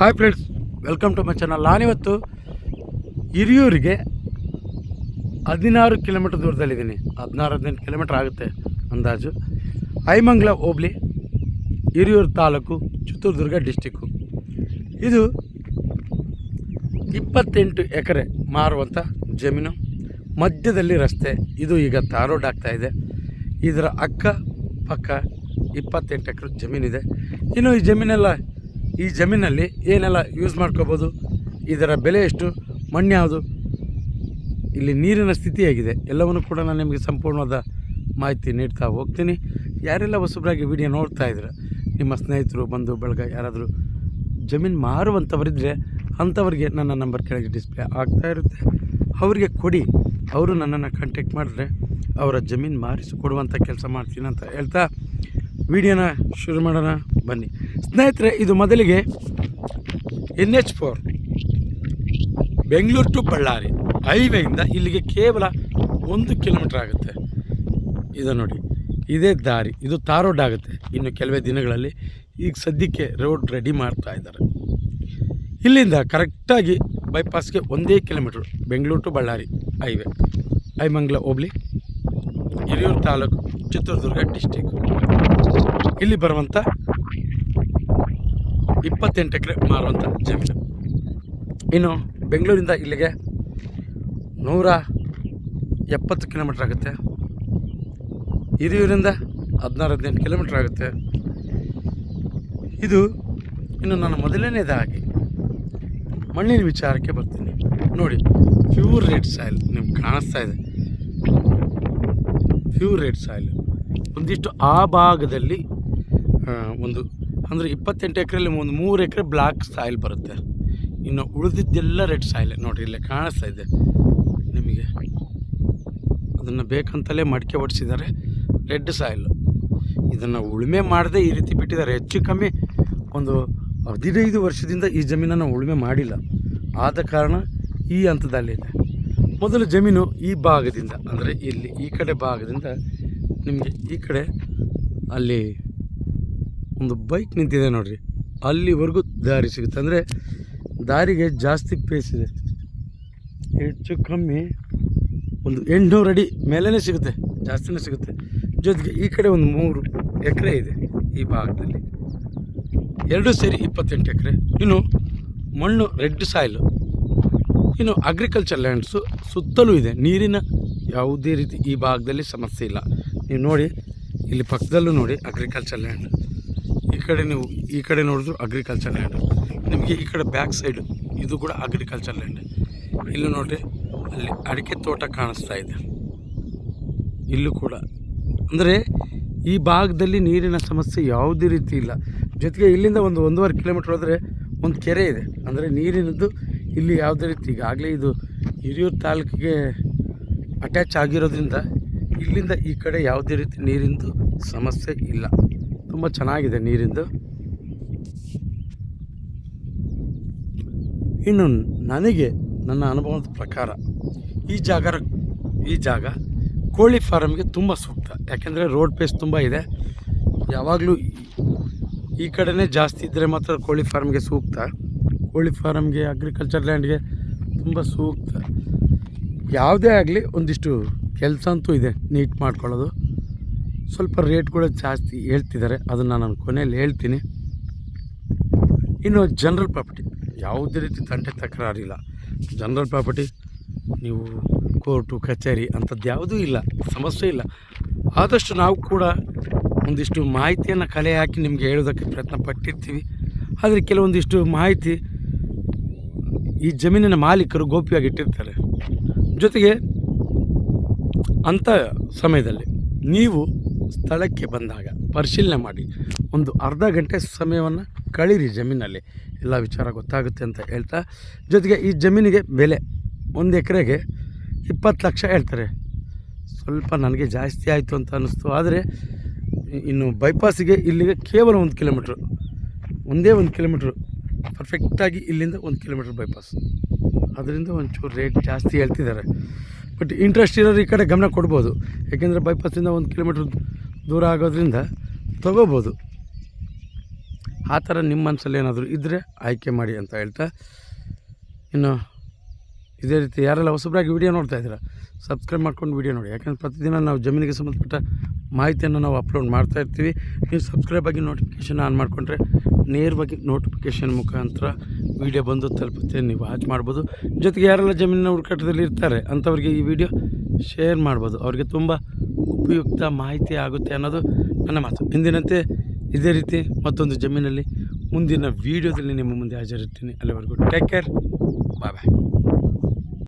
Hi friends welcome to my channel ನಾನಿವತ್ತು ಹಿರಿಯೂರಿಗೆ ಹದಿನಾರು ಕಿಲೋಮೀಟ್ರ್ ದೂರದಲ್ಲಿದ್ದೀನಿ. ಹದಿನಾರು ಹದಿನೆಂಟು ಕಿಲೋಮೀಟ್ರ್ ಆಗುತ್ತೆ ಅಂದಾಜು. ಐಮಂಗ್ಲ ಹೋಬ್ಳಿ, ಹಿರಿಯೂರು ತಾಲೂಕು, ಚಿತ್ರದುರ್ಗ ಡಿಸ್ಟಿಕ್ಕು ಇದು ಇಪ್ಪತ್ತೆಂಟು ಎಕರೆ ಮಾರುವಂಥ ಜಮೀನು. ಮಧ್ಯದಲ್ಲಿ ರಸ್ತೆ, ಇದು ಈಗ ತಾರೋಡ್ ಆಗ್ತಾ ಇದೆ. ಇದರ ಅಕ್ಕ ಪಕ್ಕ ಇಪ್ಪತ್ತೆಂಟು ಎಕರೆ ಜಮೀನಿದೆ. ಇನ್ನು ಈ ಜಮೀನೆಲ್ಲ ಈ ಜಮೀನಲ್ಲಿ ಏನೆಲ್ಲ ಯೂಸ್ ಮಾಡ್ಕೋಬೋದು, ಇದರ ಬೆಲೆ ಎಷ್ಟು, ಮಣ್ಣು ಯಾವುದು, ಇಲ್ಲಿ ನೀರಿನ ಸ್ಥಿತಿ ಹೇಗಿದೆ, ಎಲ್ಲವನ್ನು ಕೂಡ ನಾನು ನಿಮಗೆ ಸಂಪೂರ್ಣವಾದ ಮಾಹಿತಿ ನೀಡ್ತಾ ಹೋಗ್ತೀನಿ. ಯಾರೆಲ್ಲ ಹೊಸಬ್ರಾಗಿ ವಿಡಿಯೋ ನೋಡ್ತಾ ಇದ್ರೆ, ನಿಮ್ಮ ಸ್ನೇಹಿತರು, ಬಂಧು, ಬಳಗ, ಯಾರಾದರೂ ಜಮೀನು ಮಾರುವಂಥವರಿದ್ದರೆ ಅಂಥವ್ರಿಗೆ ನನ್ನ ನಂಬರ್ ಕೆಳಗೆ ಡಿಸ್ಪ್ಲೇ ಆಗ್ತಾ ಇರುತ್ತೆ. ಅವರಿಗೆ ಕೊಡಿ, ಅವರು ನನ್ನನ್ನು ಕಾಂಟ್ಯಾಕ್ಟ್ ಮಾಡಿದ್ರೆ ಅವರ ಜಮೀನು ಮಾರಿಸಿಕೊಡುವಂಥ ಕೆಲಸ ಮಾಡ್ತೀನಿ ಅಂತ ಹೇಳ್ತಾ ವಿಡಿಯೋನ ಶುರು ಮಾಡೋಣ. ಬನ್ನಿ. ಸ್ನೇಹಿತರೆ, ಇದು ಮೊದಲಿಗೆ N H four, Bengaluru to Ballari ಹೈವೇಯಿಂದ ಇಲ್ಲಿಗೆ ಕೇವಲ ಒಂದು ಕಿಲೋಮೀಟ್ರ್ ಆಗುತ್ತೆ. ಇದು ನೋಡಿ, ಇದೇ ದಾರಿ, ಇದು ತಾರೋಡ್ ರೋಡ್ ಆಗುತ್ತೆ. ಇನ್ನು ಕೆಲವೇ ದಿನಗಳಲ್ಲಿ ಈಗ ಸದ್ಯಕ್ಕೆ ರೋಡ್ ರೆಡಿ ಮಾಡ್ತಾ ಇದ್ದಾರೆ. ಇಲ್ಲಿಂದ ಕರೆಕ್ಟಾಗಿ ಬೈಪಾಸ್ಗೆ ಒಂದೇ kilometre, Bengaluru to Ballari highway Aimangala hobli, Hiriyur taluk Chitradurga district. ಇಲ್ಲಿ ಬರುವಂಥ ಇಪ್ಪತ್ತೆಂಟು ಎಕರೆ ಮಾರುವಂಥ ಜಮೀನು. ಇನ್ನು ಬೆಂಗಳೂರಿಂದ ಇಲ್ಲಿಗೆ ನೂರ ಎಪ್ಪತ್ತು ಕಿಲೋಮೀಟ್ರ್ ಆಗುತ್ತೆ. ಹಿರಿಯೂರಿಂದ ಹದಿನಾರು ಹದಿನೆಂಟು ಕಿಲೋಮೀಟ್ರ್ ಆಗುತ್ತೆ. ಇದು ಇನ್ನು ನಾನು ಮೊದಲನೇದಾಗಿ ಮಣ್ಣಿನ ವಿಚಾರಕ್ಕೆ ಬರ್ತೀನಿ. ನೋಡಿ ಪ್ಯೂರ್ ರೆಡ್ ಸಾಯಿಲ್ ನಿಮ್ಗೆ ಕಾಣಿಸ್ತಾ ಇದೆ. ಪ್ಯೂರ್ ರೆಡ್ ಸಾಯಿಲ್ ಒಂದಿಷ್ಟು ಆ ಭಾಗದಲ್ಲಿ ಒಂದು ಅಂದರೆ ಇಪ್ಪತ್ತೆಂಟು ಎಕರೆಯಲ್ಲಿ ಒಂದು ಮೂರು ಎಕರೆ ಬ್ಲ್ಯಾಕ್ ಸಾಯಿಲ್ ಬರುತ್ತೆ. ಇನ್ನು ಉಳಿದಿದ್ದೆಲ್ಲ ರೆಡ್ ಸಾಯಿಲ್. ನೋಡಿರಿ, ಇಲ್ಲೇ ಕಾಣಿಸ್ತಾ ಇದೆ. ನಿಮಗೆ ಅದನ್ನು ಬೇಕಂತಲೇ ಮಡಿಕೆ ಹೊಡಿಸಿದ್ದಾರೆ ರೆಡ್ ಸಾಯಿಲು. ಇದನ್ನು ಉಳುಮೆ ಮಾಡದೆ ಈ ರೀತಿ ಬಿಟ್ಟಿದ್ದಾರೆ. ಹೆಚ್ಚು ಕಮ್ಮಿ ಒಂದು ಹದಿನೈದು ವರ್ಷದಿಂದ ಈ ಜಮೀನನ್ನು ಉಳುಮೆ ಮಾಡಿಲ್ಲ. ಆದ ಕಾರಣ ಈ ಹಂತದಲ್ಲಿದೆ ಮೊದಲು ಜಮೀನು ಈ ಭಾಗದಿಂದ, ಅಂದರೆ ಇಲ್ಲಿ ಈ ಕಡೆ ಭಾಗದಿಂದ ನಿಮಗೆ ಈ ಕಡೆ ಅಲ್ಲಿ ಒಂದು ಬೈಕ್ ನಿಂತಿದೆ ನೋಡಿರಿ. ಅಲ್ಲಿವರೆಗೂ ದಾರಿ ಸಿಗುತ್ತೆ. ಅಂದರೆ ದಾರಿಗೆ ಜಾಸ್ತಿ ಪೇಸ್ ಇದೆ. ಹೆಚ್ಚು ಕಮ್ಮಿ ಒಂದು ಎಂಟುನೂರು ಅಡಿ ಮೇಲೇ ಸಿಗುತ್ತೆ. ಜಾಸ್ತಿನೇ ಸಿಗುತ್ತೆ. ಜೊತೆಗೆ ಈ ಕಡೆ ಒಂದು ಮೂರು ಎಕರೆ ಇದೆ ಈ ಭಾಗದಲ್ಲಿ. ಎರಡೂ ಸೇರಿ ಇಪ್ಪತ್ತೆಂಟು ಎಕರೆ. ಇನ್ನು ಮಣ್ಣು, ರೆಡ್ ಸಾಯಿಲು ಇನ್ನು ಅಗ್ರಿಕಲ್ಚರ್ ಲ್ಯಾಂಡ್ಸು ಸುತ್ತಲೂ ಇದೆ. ನೀರಿನ ಯಾವುದೇ ರೀತಿ ಈ ಭಾಗದಲ್ಲಿ ಸಮಸ್ಯೆ ಇಲ್ಲ. ನೀವು ನೋಡಿ, ಇಲ್ಲಿ ಪಕ್ಕದಲ್ಲೂ ನೋಡಿ ಅಗ್ರಿಕಲ್ಚರ್ ಲ್ಯಾಂಡ್ ಕಡೆ ನೀವು ಈ ಕಡೆ ನೋಡಿದ್ರು ಅಗ್ರಿಕಲ್ಚರ್ ಲ್ಯಾಂಡ್ ನಿಮಗೆ ಈ ಕಡೆ ಬ್ಯಾಕ್ ಸೈಡ್ ಇದು ಕೂಡ ಅಗ್ರಿಕಲ್ಚರ್ ಲ್ಯಾಂಡ್ ಇಲ್ಲೂ ನೋಡಿರಿ, ಅಲ್ಲಿ ಅಡಿಕೆ ತೋಟ ಕಾಣಿಸ್ತಾ ಇದೆ. ಇಲ್ಲೂ ಕೂಡ. ಅಂದರೆ ಈ ಭಾಗದಲ್ಲಿ ನೀರಿನ ಸಮಸ್ಯೆ ಯಾವುದೇ ರೀತಿ ಇಲ್ಲ. ಜೊತೆಗೆ ಇಲ್ಲಿಂದ ಒಂದು ಒಂದೂವರೆ ಕಿಲೋಮೀಟ್ರ್ ಹೋದರೆ ಒಂದು ಕೆರೆ ಇದೆ. ಅಂದರೆ ನೀರಿನದ್ದು ಇಲ್ಲಿ ಯಾವುದೇ ರೀತಿ ಈಗಾಗಲೇ ಇದು ಹಿರಿಯೂರು ತಾಲೂಕಿಗೆ ಅಟ್ಯಾಚ್ ಆಗಿರೋದ್ರಿಂದ ಇಲ್ಲಿಂದ ಈ ಕಡೆ ಯಾವುದೇ ರೀತಿ ನೀರಿಂದು ಸಮಸ್ಯೆ ಇಲ್ಲ. ತುಂಬ ಚೆನ್ನಾಗಿದೆ ನೀರಿಂದು. ಇನ್ನು ನನಗೆ ನನ್ನ ಅನುಭವದ ಪ್ರಕಾರ ಈ ಜಾಗ ಈ ಜಾಗ ಕೋಳಿ ಫಾರಮ್ಗೆ ತುಂಬ ಸೂಕ್ತ. ಯಾಕೆಂದರೆ ರೋಡ್ ಪೇಸ್ ತುಂಬ ಇದೆ. ಯಾವಾಗಲೂ ಈ ಕಡೆನೇ ಜಾಸ್ತಿ ಇದ್ದರೆ ಮಾತ್ರ ಕೋಳಿ ಫಾರ್ಮ್ಗೆ ಸೂಕ್ತ. ಕೋಳಿ ಫಾರಮ್ಗೆ ಅಗ್ರಿಕಲ್ಚರ್ ಲ್ಯಾಂಡ್ಗೆ ತುಂಬ ಸೂಕ್ತ. ಯಾವುದೇ ಆಗಲಿ ಒಂದಿಷ್ಟು ಕೆಲಸ ಅಂತೂ ಇದೆ, ನೀಟ್ ಮಾಡ್ಕೊಳ್ಳೋದು. ಸ್ವಲ್ಪ ರೇಟ್ ಕೂಡ ಜಾಸ್ತಿ ಹೇಳ್ತಿದ್ದಾರೆ. ಅದನ್ನು ನಾನು ಕೊನೆಯಲ್ಲಿ ಹೇಳ್ತೀನಿ. ಇನ್ನು ಜನರಲ್ ಪ್ರಾಪರ್ಟಿ, ಯಾವುದೇ ರೀತಿ ತಂಟೆ ತಕರಾರಿಲ್ಲ. ಜನರಲ್ ಪ್ರಾಪರ್ಟಿ, ನೀವು ಕೋರ್ಟು, ಕಚೇರಿ ಅಂಥದ್ದು ಯಾವುದೂ ಇಲ್ಲ, ಸಮಸ್ಯೆ ಇಲ್ಲ. ಆದಷ್ಟು ನಾವು ಕೂಡ ಒಂದಿಷ್ಟು ಮಾಹಿತಿಯನ್ನು ಕಲೆ ಹಾಕಿ ನಿಮಗೆ ಹೇಳೋದಕ್ಕೆ ಪ್ರಯತ್ನ ಪಟ್ಟಿರ್ತೀವಿ. ಆದರೆ ಕೆಲವೊಂದಿಷ್ಟು ಮಾಹಿತಿ ಈ ಜಮೀನಿನ ಮಾಲೀಕರು ಗೋಪ್ಯವಾಗಿ ಇಟ್ಟಿರ್ತಾರೆ. ಜೊತೆಗೆ ಅಂಥ ಸಮಯದಲ್ಲಿ ನೀವು ಸ್ಥಳಕ್ಕೆ ಬಂದಾಗ ಪರಿಶೀಲನೆ ಮಾಡಿ. ಒಂದು ಅರ್ಧ ಗಂಟೆ ಸಮಯವನ್ನು ಕಳೀರಿ ಜಮೀನಲ್ಲಿ. ಎಲ್ಲ ವಿಚಾರ ಗೊತ್ತಾಗುತ್ತೆ ಅಂತ ಹೇಳ್ತಾ, ಜೊತೆಗೆ ಈ ಜಮೀನಿಗೆ ಬೆಲೆ ಒಂದು ಎಕರೆಗೆ ಇಪ್ಪತ್ತು ಲಕ್ಷ ಹೇಳ್ತಾರೆ. ಸ್ವಲ್ಪ ನನಗೆ ಜಾಸ್ತಿ ಆಯಿತು ಅಂತ ಅನ್ನಿಸ್ತು. ಆದರೆ ಇನ್ನು ಬೈಪಾಸಿಗೆ ಇಲ್ಲಿಗೆ ಕೇವಲ ಒಂದು ಕಿಲೋಮೀಟ್ರು, ಒಂದೇ ಒಂದು ಕಿಲೋಮೀಟ್ರು ಪರ್ಫೆಕ್ಟಾಗಿ ಇಲ್ಲಿಂದ ಒಂದು ಕಿಲೋಮೀಟ್ರ್ ಬೈಪಾಸ್. ಅದರಿಂದ ಒಂಚೂರು ರೇಟ್ ಜಾಸ್ತಿ ಹೇಳ್ತಿದ್ದಾರೆ. ಬಟ್ ಇಂಟ್ರೆಸ್ಟ್ ಇರೋರು ಈ ಕಡೆ ಗಮನ ಕೊಡ್ಬೋದು. ಯಾಕೆಂದರೆ ಬೈಪಾಸಿಂದ ಒಂದು ಕಿಲೋಮೀಟ್ರ್ ದೂರ ಆಗೋದ್ರಿಂದ ತಗೋಬೋದು. ಆ ಥರ ನಿಮ್ಮ ಮನಸ್ಸಲ್ಲಿ ಏನಾದರೂ ಇದ್ದರೆ ಆಯ್ಕೆ ಮಾಡಿ ಅಂತ ಹೇಳ್ತಾ ಇನ್ನು ಇದೇ ರೀತಿ ಯಾರೆಲ್ಲ ಹೊಸಬ್ರಾಗಿ ವಿಡಿಯೋ ನೋಡ್ತಾ ಇದ್ದೀರಾ ಸಬ್ಸ್ಕ್ರೈಬ್ ಮಾಡ್ಕೊಂಡು ವಿಡಿಯೋ ನೋಡಿ. ಯಾಕಂದ್ರೆ ಪ್ರತಿದಿನ ನಾವು ಜಮೀನಿಗೆ ಸಂಬಂಧಪಟ್ಟ ಮಾಹಿತಿಯನ್ನು ನಾವು ಅಪ್ಲೋಡ್ ಮಾಡ್ತಾ ಇರ್ತೀವಿ. ನೀವು ಸಬ್ಸ್ಕ್ರೈಬ್ ಆಗಿ ನೋಟಿಫಿಕೇಷನ್ ಆನ್ ಮಾಡಿಕೊಂಡ್ರೆ ನೇರವಾಗಿ ನೋಟಿಫಿಕೇಷನ್ ಮುಖಾಂತರ ವಿಡಿಯೋ ಬಂದು ತಲುಪುತ್ತೆ. ನೀವು ವಾಚ್ ಮಾಡ್ಬೋದು. ಜೊತೆಗೆ ಯಾರೆಲ್ಲ ಜಮೀನಿನ ಹುಡುಕಾಟದಲ್ಲಿ ಇರ್ತಾರೆ, ಅಂಥವ್ರಿಗೆ ಈ ವಿಡಿಯೋ ಶೇರ್ ಮಾಡ್ಬೋದು. ಅವ್ರಿಗೆ ತುಂಬ ಉಪಯುಕ್ತ ಮಾಹಿತಿ ಆಗುತ್ತೆ ಅನ್ನೋದು ನನ್ನ ಮಾತು. ಇಂದಿನಂತೆ ಇದೇ ರೀತಿ ಮತ್ತೊಂದು ಜಮೀನಲ್ಲಿ ಮುಂದಿನ ವೀಡಿಯೋದಲ್ಲಿ ನಿಮ್ಮ ಮುಂದೆ ಹಾಜರಿರ್ತೀನಿ. ಅಲ್ಲಿವರೆಗೂ ಟೇಕ್ ಕೇರ್ ಬಾಯ್ ಬಾಯ್